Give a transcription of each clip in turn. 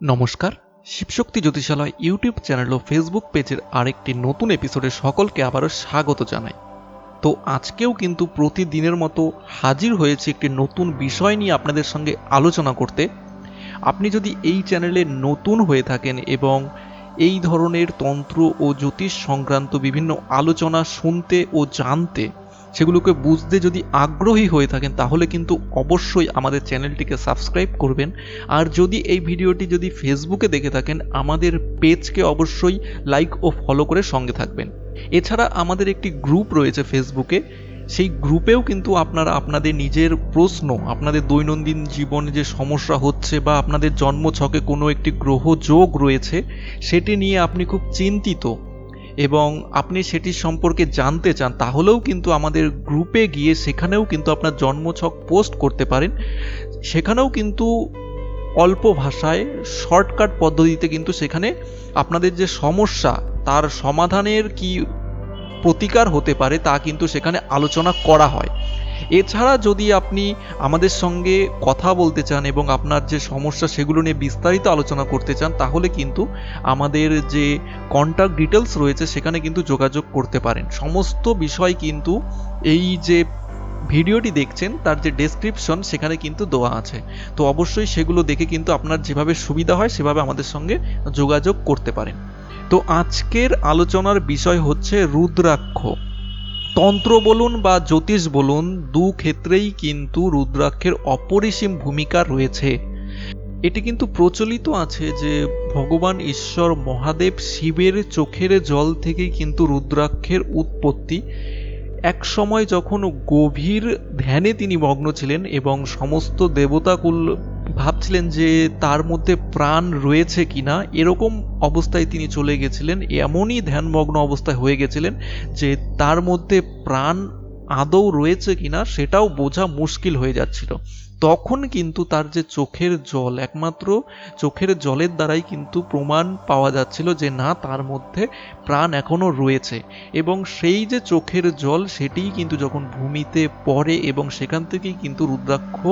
নমস্কার। Shivshakti Jyotishalay YouTube channel ও Facebook পেজের আরেকটি নতুন এপিসোডে সকলকে আবারও স্বাগত জানাই। তো আজকেও কিন্তু প্রতিদিনের মতো হাজির হয়েছে একটি নতুন বিষয় নিয়ে আপনাদের সঙ্গে আলোচনা করতে। আপনি যদি এই চ্যানেলে নতুন হয়ে থাকেন এবং এই ধরনের তন্ত্র ও জ্যোতিষ সংক্রান্ত বিভিন্ন আলোচনা শুনতে ও জানতে সেগুলোকে বুঝতে যদি আগ্রহী হয়ে থাকেন, তাহলে কিন্তু অবশ্যই আমাদের চ্যানেলটিকে সাবস্ক্রাইব করবেন। আর যদি এই ভিডিওটি যদি ফেসবুকে দেখে থাকেন, আমাদের পেজকে অবশ্যই লাইক ও ফলো করে সঙ্গে থাকবেন। এছাড়া আমাদের একটি গ্রুপ রয়েছে ফেসবুকে। সেই গ্রুপেও কিন্তু আপনারা আপনাদের নিজের প্রশ্ন, আপনাদের দৈনন্দিন জীবনে যে সমস্যা হচ্ছে বা আপনাদের জন্মছকে কোনো একটি গ্রহ যোগ রয়েছে, সেটি নিয়ে আপনি খুব চিন্তিত। এবং আপনি সেটি সম্পর্কে জানতে চান, তাহলেও কিন্তু আমাদের গ্রুপে গিয়ে সেখানেও কিন্তু আপনার জন্মছক পোস্ট করতে পারেন। সেখানেও কিন্তু অল্প ভাষায়, শর্টকাট পদ্ধতিতে কিন্তু সেখানে আপনাদের যে সমস্যা, তার সমাধানের কি প্রতিকার হতে পারে তা কিন্তু সেখানে আলোচনা করা হয়। এছাড়া যদি আপনি আমাদের সঙ্গে কথা বলতে চান এবং আপনার যে সমস্যা সেগুলো নিয়ে বিস্তারিত আলোচনা করতে চান, তাহলে কিন্তু আমাদের যে কন্ট্যাক্ট ডিটেলস রয়েছে সেখানে কিন্তু যোগাযোগ করতে পারেন। সমস্ত বিষয় কিন্তু এই যে ভিডিওটি দেখছেন, তার যে ডেসক্রিপশন সেখানে কিন্তু দেওয়া আছে। তো অবশ্যই সেগুলো দেখে কিন্তু আপনার যেভাবে সুবিধা হয়, সেভাবে আমাদের সঙ্গে যোগাযোগ করতে পারেন। তো আজকের আলোচনার বিষয় হচ্ছে রুদ্রাক্ষ। তন্ত্র বলুন বা জ্যোতিষ বলুন, দু ক্ষেত্রেই কিন্তু রুদ্রাক্ষের অপরিসীম ভূমিকা রয়েছে। এটি কিন্তু প্রচলিত আছে যে ভগবান ঈশ্বর মহাদেব শিবের চোখের জল থেকেই কিন্তু রুদ্রাক্ষের উৎপত্তি। এক সময় যখন গভীর ধ্যানে তিনি মগ্ন ছিলেন এবং সমস্ত দেবতাকুল ভাবছিলেন যে তার মধ্যে প্রাণ রয়েছে কিনা, এরকম অবস্থায় তিনি চলে গেছিলেন, এমনই ধ্যানমগ্ন অবস্থায় হয়ে গেছিলেন যে তার মধ্যে প্রাণ আদৌ রয়েছে কিনা সেটাও বোঝা মুশকিল হয়ে যাচ্ছিল। তখন কিন্তু তার যে চোখের জল, একমাত্র চোখের জলের দ্বারাই কিন্তু প্রমাণ পাওয়া যাচ্ছিল যে না, তার মধ্যে প্রাণ এখনও রয়েছে। এবং সেই যে চোখের জল, সেটিই কিন্তু যখন ভূমিতে পড়ে এবং সেখান থেকেই কিন্তু রুদ্রাক্ষ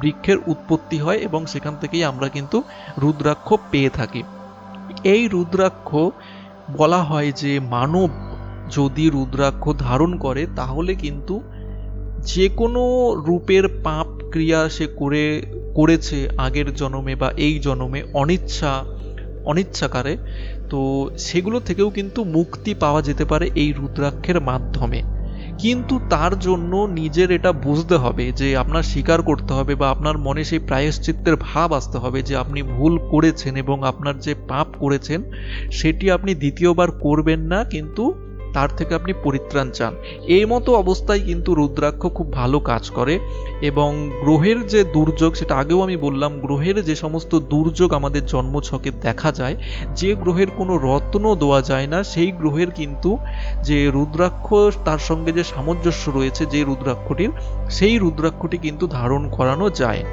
বৃক্ষের উৎপত্তি হয় এবং সেখান থেকেই আমরা কিন্তু রুদ্রাক্ষ পেয়ে থাকি। এই রুদ্রাক্ষ বলা হয় যে মানব যদি রুদ্রাক্ষ ধারণ করে, তাহলে কিন্তু যে কোনো রূপের পাপ ক্রিয়া সে করে, করেছে আগের জন্মে বা এই জন্মে অনিচ্ছা, অনিচ্ছাকারে, তো সেগুলো থেকেও কিন্তু মুক্তি পাওয়া যেতে পারে এই রুদ্রাক্ষের মাধ্যমে। কিন্তু তার জন্য নিজের এটা বুঝতে হবে যে আপনার স্বীকার করতে হবে বা আপনার মনে সেই প্রায়শ্চিত্তের ভাব আসতে হবে যে আপনি ভুল করেছেন এবং আপনার যে পাপ করেছেন, সেটি আপনি দ্বিতীয়বার করবেন না, কিন্তু তার থেকে আপনি পরিত্রাণ চান। এই মতো অবস্থায় কিন্তু রুদ্রাক্ষ খুব ভালো কাজ করে এবং গ্রহের যে দুর্যোগ, সেটা আগেও আমি বললাম, গ্রহের যে সমস্ত দুর্যোগ আমাদের জন্মছকে দেখা যায়, যে গ্রহের কোনো রত্ন দেওয়া যায় না, সেই গ্রহের কিন্তু যে রুদ্রাক্ষ, তার সঙ্গে যে সামঞ্জস্য রয়েছে যে রুদ্রাক্ষটির, সেই রুদ্রাক্ষটি কিন্তু ধারণ করানো যায়।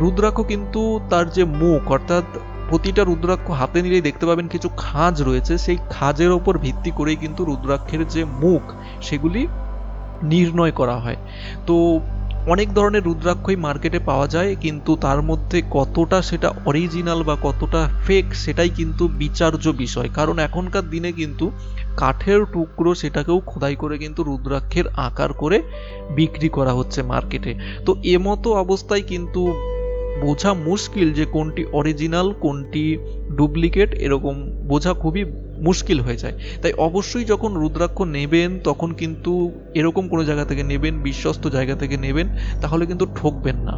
রুদ্রাক্ষ কিন্তু তার যে মুখ, অর্থাৎ প্রতিটা রুদ্রাক্ষ হাতে নিলেই দেখতে পাবেন কিছু খাঁজ রয়েছে। সেই খাঁজের ওপর ভিত্তি করেই কিন্তু রুদ্রাক্ষের যে মুখ, সেগুলি নির্ণয় করা হয়। তো অনেক ধরনের রুদ্রাক্ষই মার্কেটে পাওয়া যায়, কিন্তু তার মধ্যে কতটা সেটা অরিজিনাল বা কতটা ফেক সেটাই কিন্তু বিচার্য বিষয়। কারণ এখনকার দিনে কিন্তু কাঠের টুকরো সেটাকেও খোদাই করে কিন্তু রুদ্রাক্ষের আকার করে বিক্রি করা হচ্ছে মার্কেটে। তো এমতো অবস্থায় কিন্তু বোঝা মুশকিল যে কোনটি অরিজিনাল কোনটি ডুপ্লিকেট এরকম বোঝা খুবই মুশকিল হয়ে যায়। তাই অবশ্যই যখন রুদ্রাক্ষ নেবেন, তখন কিন্তু এরকম কোনো জায়গা থেকে নেবেন, বিশ্বস্ত জায়গা থেকে নেবেন, তাহলে কিন্তু ঠকবেন না।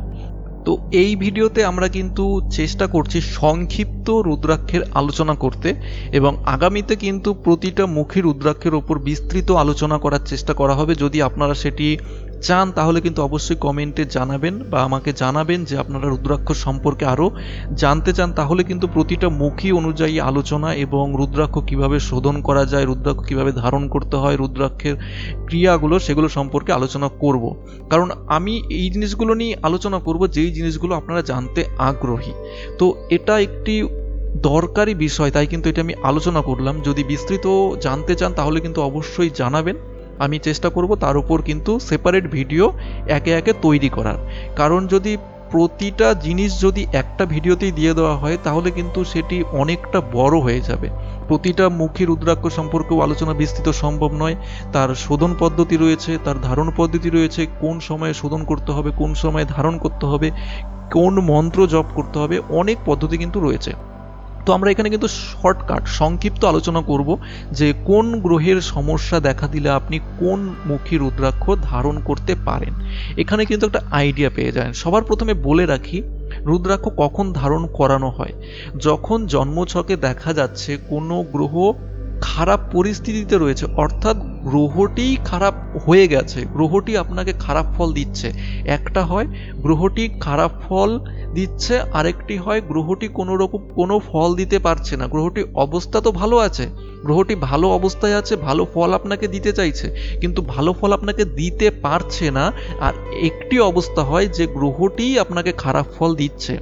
তো এই ভিডিওতে আমরা কিন্তু চেষ্টা করছি সংক্ষিপ্ত রুদ্রাক্ষের আলোচনা করতে এবং আগামীতে কিন্তু প্রতিটা মুখী রুদ্রাক্ষের ওপর বিস্তৃত আলোচনা করার চেষ্টা করা হবে। যদি আপনারা সেটি চান, তাহলে কিন্তু অবশ্যই কমেন্টে জানাবেন বা আমাকে জানাবেন যে আপনারা রুদ্রাক্ষ সম্পর্কে আরও জানতে চান। তাহলে কিন্তু প্রতিটা মুখী অনুযায়ী আলোচনা এবং রুদ্রাক্ষ কীভাবে শোধন করা যায়, রুদ্রাক্ষ কীভাবে ধারণ করতে হয়, রুদ্রাক্ষের ক্রিয়াগুলো সেগুলো সম্পর্কে আলোচনা করব। কারণ আমি এই জিনিসগুলো নিয়ে আলোচনা করব, যেই জিনিসগুলো আপনারা জানতে আগ্রহী। তো এটা একটি দরকারি বিষয়, তাই কিন্তু এটা আমি আলোচনা করলাম। যদি বিস্তৃত জানতে চান তাহলে কিন্তু অবশ্যই জানাবেন। আমি চেষ্টা করব তার উপর কিন্তু সেপারেট ভিডিও একে একে তৈরি করার। কারণ যদি প্রতিটা জিনিস যদি একটা ভিডিওতেই দিয়ে দেওয়া হয়, তাহলে কিন্তু সেটি অনেকটা বড় হয়ে যাবে। প্রতিটা মুখী রুদ্রাক্ষ সম্পর্কেও আলোচনা বিস্তৃত সম্ভব নয়। তার শোধন পদ্ধতি রয়েছে, তার ধারণ পদ্ধতি রয়েছে, কোন সময়ে শোধন করতে হবে, কোন সময়ে ধারণ করতে হবে, কোন মন্ত্র জপ করতে হবে, অনেক পদ্ধতি কিন্তু রয়েছে। তো আমরা এখানে কিন্তু শর্টকাট সংক্ষিপ্ত আলোচনা করব যে কোন গ্রহের সমস্যা দেখা দিলে আপনি কোন মুখী রুদ্রাক্ষ ধারণ করতে পারেন। এখানে কিন্তু একটা আইডিয়া পেয়ে যান সবার প্রথমে বলে রাখি, রুদ্রাক্ষ কখন ধারণ করানো হয়? যখন জন্মছকে দেখা যাচ্ছে কোনো গ্রহ খারাপ পরিস্থিতিতে রয়েছে। অর্থাৎ গ্রহটিই খারাপ হয়ে গেছে। গ্রহটি আপনাকে খারাপ ফল দিচ্ছে। একটা হয় গ্রহটি খারাপ ফল দিচ্ছে, আরেকটি হয় গ্রহটি কোনো রকম কোনো ফল দিতে পারছে না। গ্রহটি অবস্থা তো ভালো আছে। গ্রহটি ভালো অবস্থায় আছে, ভালো ফল আপনাকে দিতে চাইছে। কিন্তু ভালো ফল আপনাকে দিতে পারছে না। আর একটি অবস্থা হয় যে গ্রহটিই আপনাকে খারাপ ফল দিচ্ছে।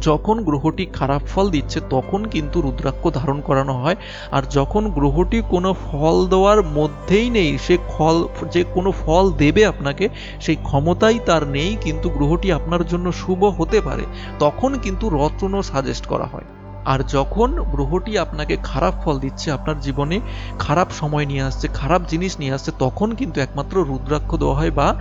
যখন গ্রহটি খারাপ ফল দিচ্ছে, তখন কিন্তু রুদ্রাক্ষ ধারণ করানো হয়। আর যখন গ্রহটি কোনো ফল দেওয়ার মধ্যেই নেই, সে ফল যে কোনো ফল দেবে আপনাকে, সেই ক্ষমতাই তার নেই, কিন্তু গ্রহটি আপনার জন্য শুভ হতে পারে, তখন কিন্তু রত্ন সাজেস্ট করা হয়। আর যখন গ্রহটি আপনাকে খারাপ ফল দিচ্ছে, আপনার জীবনে খারাপ সময় নিয়ে আসছে, খারাপ জিনিস নিয়ে আসছে, তখন কিন্তু একমাত্র রুদ্রাক্ষ দেওয়া হয় বা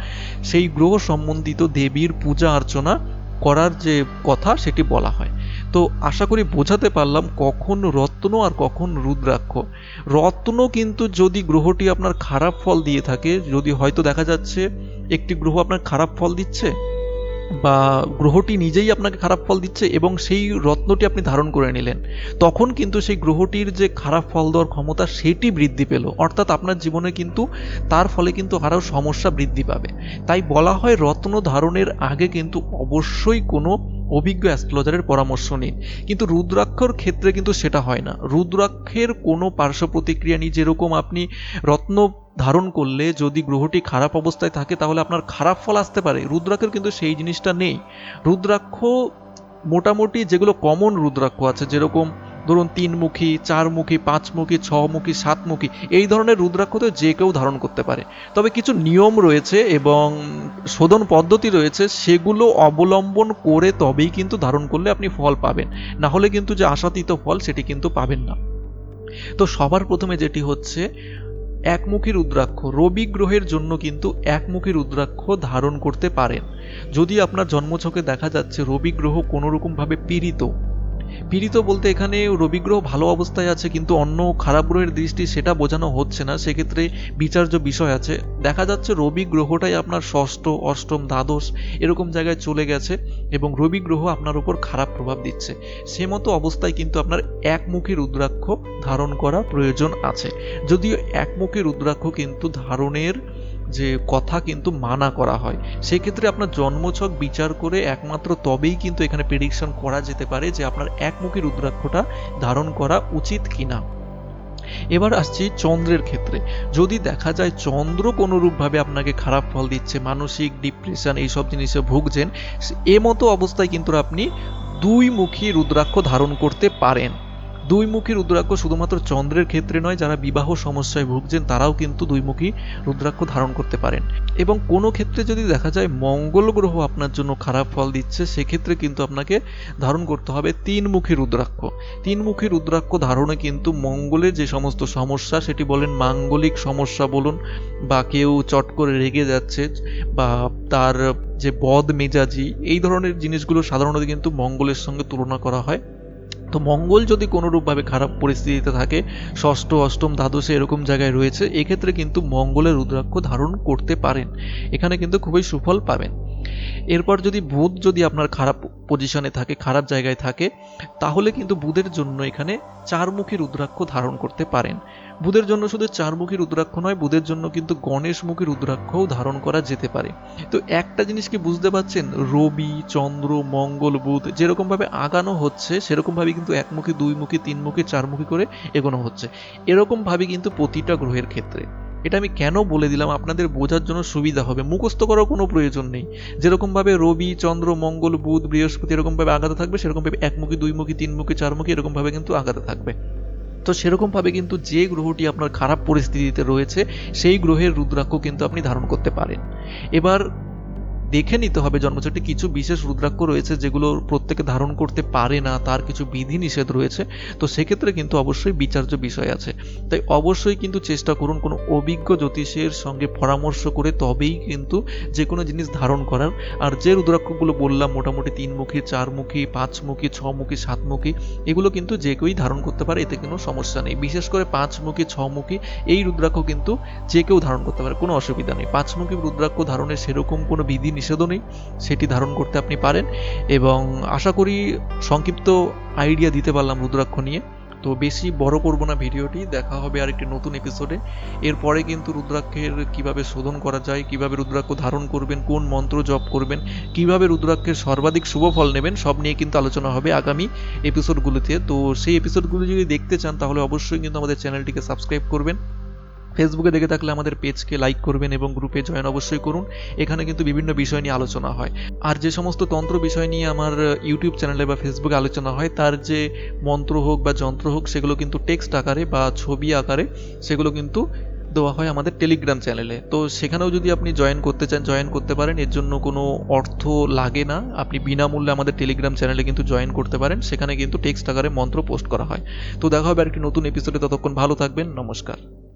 সেই গ্রহ সম্বন্ধিত দেবীর পূজা অর্চনা করার যে কথা সেটি বলা হয়। তো আশা করি বোঝাতে পারলাম কখন রত্ন আর কখন রুদ্রাক্ষ। রত্ন কিন্তু যদি গ্রহটি আপনার খারাপ ফল দিয়ে থাকে, যদি হয়তো দেখা যাচ্ছে একটি গ্রহ আপনার খারাপ ফল দিচ্ছে বা গ্রহটি নিজেই আপনাকে খারাপ ফল দিচ্ছে এবং সেই রত্নটি আপনি ধারণ করে নিলেন, তখন কিন্তু সেই গ্রহটির যে খারাপ ফল দেওয়ার ক্ষমতা সেটি বৃদ্ধি পেল। অর্থাৎ আপনার জীবনে কিন্তু তার ফলে কিন্তু আরও সমস্যা বৃদ্ধি পাবে। তাই বলা হয় রত্ন ধারণের আগে কিন্তু অবশ্যই কোনো অভিজ্ঞ অ্যাস্ট্রোলজারের পরামর্শ নিন। কিন্তু রুদ্রাক্ষর ক্ষেত্রে কিন্তু সেটা হয় না। রুদ্রাক্ষের কোনো পার্শ্ব প্রতিক্রিয়া নেই, যেরকম আপনি রত্ন ধারণ করলে যদি গ্রহটি খারাপ অবস্থায় থাকে, তাহলে আপনার খারাপ ফল আসতে পারে। রুদ্রাক্ষের কিন্তু সেই জিনিসটা নেই। রুদ্রাক্ষ মোটামুটি যেগুলো কমন রুদ্রাক্ষ আছে, যেরকম ধরুন তিনমুখী, চারমুখী, পাঁচমুখী, ছমুখী, সাতমুখী, এই ধরনের রুদ্রাক্ষ তো যে কেউ ধারণ করতে পারে। তবে কিছু নিয়ম রয়েছে এবং শোধন পদ্ধতি রয়েছে, সেগুলো অবলম্বন করে তবেই কিন্তু ধারণ করলে আপনি ফল পাবেন। না হলে কিন্তু যে আশাতীত ফল, সেটি কিন্তু পাবেন না। তো সবার প্রথমে যেটি হচ্ছে, একমুখী রুদ্রাক্ষ। রবি গ্রহের জন্য কিন্তু একমুখী রুদ্রাক্ষ ধারণ করতে পারেন। যদি আপনার জন্মছকে দেখা যাচ্ছে, রবি গ্রহ কোনো রকমভাবে পীড়িত পীড়িত বলতে এখানে রবিগ্রহ ভালো অবস্থায় আছে, কিন্তু অন্য খারাপ গ্রহের দৃষ্টি সেটা বোঝানো হচ্ছে না। সেক্ষেত্রে বিচার্য বিষয় আছে। দেখা যাচ্ছে রবি গ্রহটাই আপনার ষষ্ঠ, অষ্টম, দ্বাদশ এরকম জায়গায় চলে গেছে এবং রবি গ্রহ আপনার উপর খারাপ প্রভাব দিচ্ছে। সে মতো অবস্থায় কিন্তু আপনার একমুখী রুদ্রাক্ষ ধারণ করা প্রয়োজন আছে। যদিও একমুখী রুদ্রাক্ষ কিন্তু ধারণের যে কথা কিন্তু মানা করা হয়। সেক্ষেত্রে আপনার জন্মছক বিচার করে একমাত্র তবেই কিন্তু এখানে প্রেডিকশন করা যেতে পারে যে আপনার একমুখী রুদ্রাক্ষটা ধারণ করা উচিত কিনা। এবার আসছি চন্দ্রের ক্ষেত্রে। যদি দেখা যায় চন্দ্র কোনোরূপভাবে আপনাকে খারাপ ফল দিচ্ছে, মানসিক ডিপ্রেশন এইসব জিনিসে ভুগছেন এ মতো অবস্থায় কিন্তু আপনি দুই মুখী রুদ্রাক্ষ ধারণ করতে পারেন। দুইমুখী রুদ্রাক্ষ শুধুমাত্র চন্দ্রের ক্ষেত্রে নয়, যারা বিবাহ সমস্যায় ভুগছেন, তারাও কিন্তু দুই দুইমুখী রুদ্রাক্ষ ধারণ করতে পারেন। এবং কোনো ক্ষেত্রে যদি দেখা যায় মঙ্গল গ্রহ আপনার জন্য খারাপ ফল দিচ্ছে, সেক্ষেত্রে কিন্তু আপনাকে ধারণ করতে হবে তিনমুখী রুদ্রাক্ষ। তিনমুখী রুদ্রাক্ষ ধারণে কিন্তু মঙ্গলের যে সমস্ত সমস্যা, সেটি বলেন মাঙ্গলিক সমস্যা বলুন, বা কেউ চট করে রেগে যাচ্ছে, বা তার যে বদ মেজাজি এই ধরনের জিনিসগুলো সাধারণত কিন্তু মঙ্গলের সঙ্গে তুলনা করা হয়। তো মঙ্গল যদি কোনোরূপভাবে খারাপ পরিস্থিতিতে থাকে, ষষ্ঠ, অষ্টম, দ্বাদশে এরকম জায়গায় রয়েছে, এক্ষেত্রে কিন্তু মঙ্গলের রুদ্রাক্ষ ধারণ করতে পারেন। এখানে কিন্তু খুবই সুফল পাবেন। এরপর যদি বুধ যদি আপনার খারাপ পজিশনে থাকে, খারাপ জায়গায় থাকে, তাহলে কিন্তু বুধের জন্য এখানে চারমুখী রুদ্রাক্ষ ধারণ করতে পারেন। বুধের জন্য শুধু চারমুখী রুদ্রাক্ষ নয়, বুধের জন্য কিন্তু গণেশমুখী রুদ্রাক্ষও ধারণ করা যেতে পারে। তো একটা জিনিস কি বুঝতে পারছেন? রবি, চন্দ্র, মঙ্গল, বুধ যেরকমভাবে আগানো হচ্ছে সেরকমভাবে কিন্তু একমুখী, দুইমুখী, তিনমুখী, চারমুখী করে এগোনো হচ্ছে। এরকমভাবে কিন্তু প্রতিটা গ্রহের ক্ষেত্রে। এটা আমি কেন বলে দিলাম? আপনাদের বোঝার জন্য সুবিধা হবে। মুখস্থ করার কোনো প্রয়োজন নেই। যেরকমভাবে রবি, চন্দ্র, মঙ্গল, বুধ, বৃহস্পতি এরকমভাবে আগাতে থাকবে, সেরকমভাবে একমুখী, দুইমুখী, তিনমুখী, চারমুখী এরকমভাবে কিন্তু আগাতে থাকবে। তো সেরকমভাবে কিন্তু যে গ্রহটি আপনার খারাপ পরিস্থিতিতে রয়েছে, সেই গ্রহের রুদ্রাক্ষ কিন্তু আপনি ধারণ করতে পারেন। এবার দেখে নিতে হবে জন্মচটে কিছু বিশেষ রুদ্রাক্ষ রয়েছে যেগুলো প্রত্যেকে ধারণ করতে পারে না, তার কিছু বিধি নিষেধ রয়েছে। তো সেক্ষেত্রে কিন্তু অবশ্যই বিচার্য বিষয় আছে। তাই অবশ্যই কিন্তু চেষ্টা করুন কোনো অভিজ্ঞ জ্যোতিষের সঙ্গে পরামর্শ করে তবেই কিন্তু যে কোনো জিনিস ধারণ করার। আর যে রুদ্রাক্ষগুলো বললাম, মোটামুটি তিনমুখী, চারমুখী, পাঁচমুখী, ছমুখী, সাতমুখী, এগুলো কিন্তু যে কেউই ধারণ করতে পারে, এতে কোনো সমস্যা নেই। বিশেষ করে পাঁচমুখী, ছমুখী, এই রুদ্রাক্ষ কিন্তু যে কেউ ধারণ করতে পারে, কোনো অসুবিধা নেই। পাঁচমুখী রুদ্রাক্ষ ধারণের সেরকম কোনো বিধি নিষেধও নেই, সেটি ধারণ করতে আপনি পারেন এবং আশা করি সংক্ষিপ্ত আইডিয়া দিতে পারলাম রুদ্রাক্ষ নিয়ে। তো বেশি বড় করব না ভিডিওটি, দেখা হবে আর একটি নতুন এপিসোডে এরপরে কিন্তু রুদ্রাক্ষের কীভাবে শোধন করা যায়, কীভাবে রুদ্রাক্ষ ধারণ করবেন, কোন মন্ত্র জপ করবেন, কীভাবে রুদ্রাক্ষের সর্বাধিক শুভ ফল নেবেন, সব নিয়ে কিন্তু আলোচনা হবে আগামী এপিসোডগুলিতে তো সেই এপিসোডগুলি যদি দেখতে চান, তাহলে অবশ্যই কিন্তু আমাদের চ্যানেলটিকে সাবস্ক্রাইব করবেন। ফেসবুকে দেখে থাকলে আমাদের পেজকে লাইক করবেন এবং গ্রুপে জয়েন অবশ্যই করুন। এখানে কিন্তু বিভিন্ন বিষয় নিয়ে আলোচনা হয়। আর যে সমস্ত তন্ত্র বিষয় নিয়ে আমার ইউটিউব চ্যানেলে বা ফেসবুকে আলোচনা হয়, তার যে মন্ত্র হোক বা যন্ত্র হোক, সেগুলো কিন্তু টেক্সট আকারে বা ছবি আকারে, সেগুলো কিন্তু দেওয়া হয় আমাদের টেলিগ্রাম চ্যানেলে তো সেখানেও যদি আপনি জয়েন করতে চান জয়েন করতে পারেন, এর জন্য কোনো অর্থ লাগে না। আপনি বিনামূল্যে আমাদের টেলিগ্রাম চ্যানেলে কিন্তু জয়েন করতে পারেন। সেখানে কিন্তু টেক্সট আকারে মন্ত্র পোস্ট করা হয়। তো দেখা হবে আর একটি নতুন এপিসোডে ততক্ষণ ভালো থাকবেন। নমস্কার।